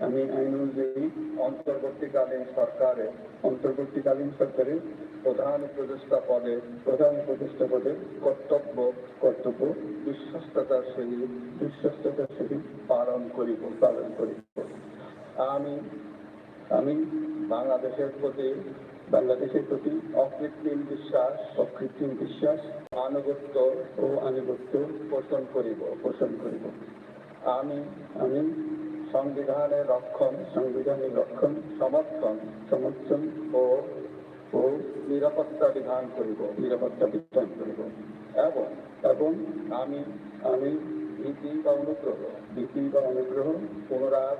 আমি আইন অনুযায়ী অন্তর্বর্তীকালীন সরকারের অন্তর্বর্তীকালীন সরকারের প্রধান উপদেষ্টা পদে, প্রধান উপদেষ্টা পদে কর্তব্য কর্তব্য, বিশ্বস্ততার সহিত বিশ্বস্ততার সহিত পালন করিব পালন করিব। আমি আমি বাংলাদেশের প্রতি বাংলাদেশের প্রতি অকৃত্রিম বিশ্বাস অকৃত্রিম বিশ্বাস, আনুগত্য ও আনুগত্য পোষণ করিব পোষণ করিব। আমি আমি সংবিধানের রক্ষণ সংবিধানের রক্ষণ, সমর্থন সমর্থন ও ও নিরাপত্তা বিধান করিব, নিরাপত্তা বিধান করিব। এবং এবং আমি আমি ভীতি বা অনুগ্রহ, ভীতি বা অনুগ্রহ পুনরাগ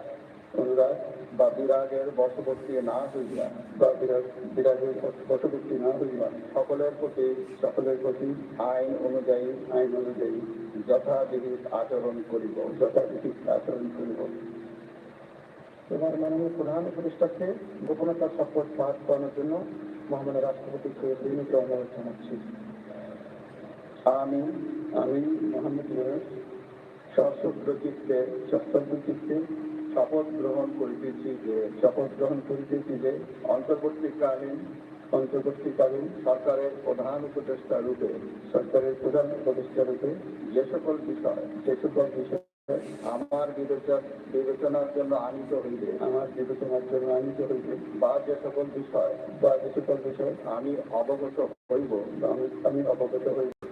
অনুরাগ বা বিরাগের বশবর্তী না হইয়া, বা বিরাগ, বিরাগের বশবর্তী না হইয়া সকলের প্রতি সকলের প্রতি আইন অনুযায়ী আইন অনুযায়ী যথাবিহিত আচরণ করিব যথাবিহিত আচরণ করিব এবার মাননীয় প্রধান উপদেষ্টাকে শপথ পাঠ করানোর জন্য মহামান্য রাষ্ট্রপতিকে বিনীত অনুরোধ জানাচ্ছি। আমি আমি চিত্তে চিত্তে শপথ গ্রহণ করিতেছি যে, শপথ গ্রহণ করিতেছি যে, অন্তর্বর্তীকালীন অন্তর্বর্তীকালীন সরকারের প্রধান উপদেষ্টা রূপে, সরকারের প্রধান উপদেষ্টা রূপে যে সকল বিষয়, যে সকল বিষয় আমার বিবেচন বিবেচনার জন্য আনিত হইবে। আমার বিবেচনার জন্য আনিত হইবে। বা যে সকল বিষয় বা যে সকল বিষয় আমি অবগত হইব। আমি আমি অবগত হইব।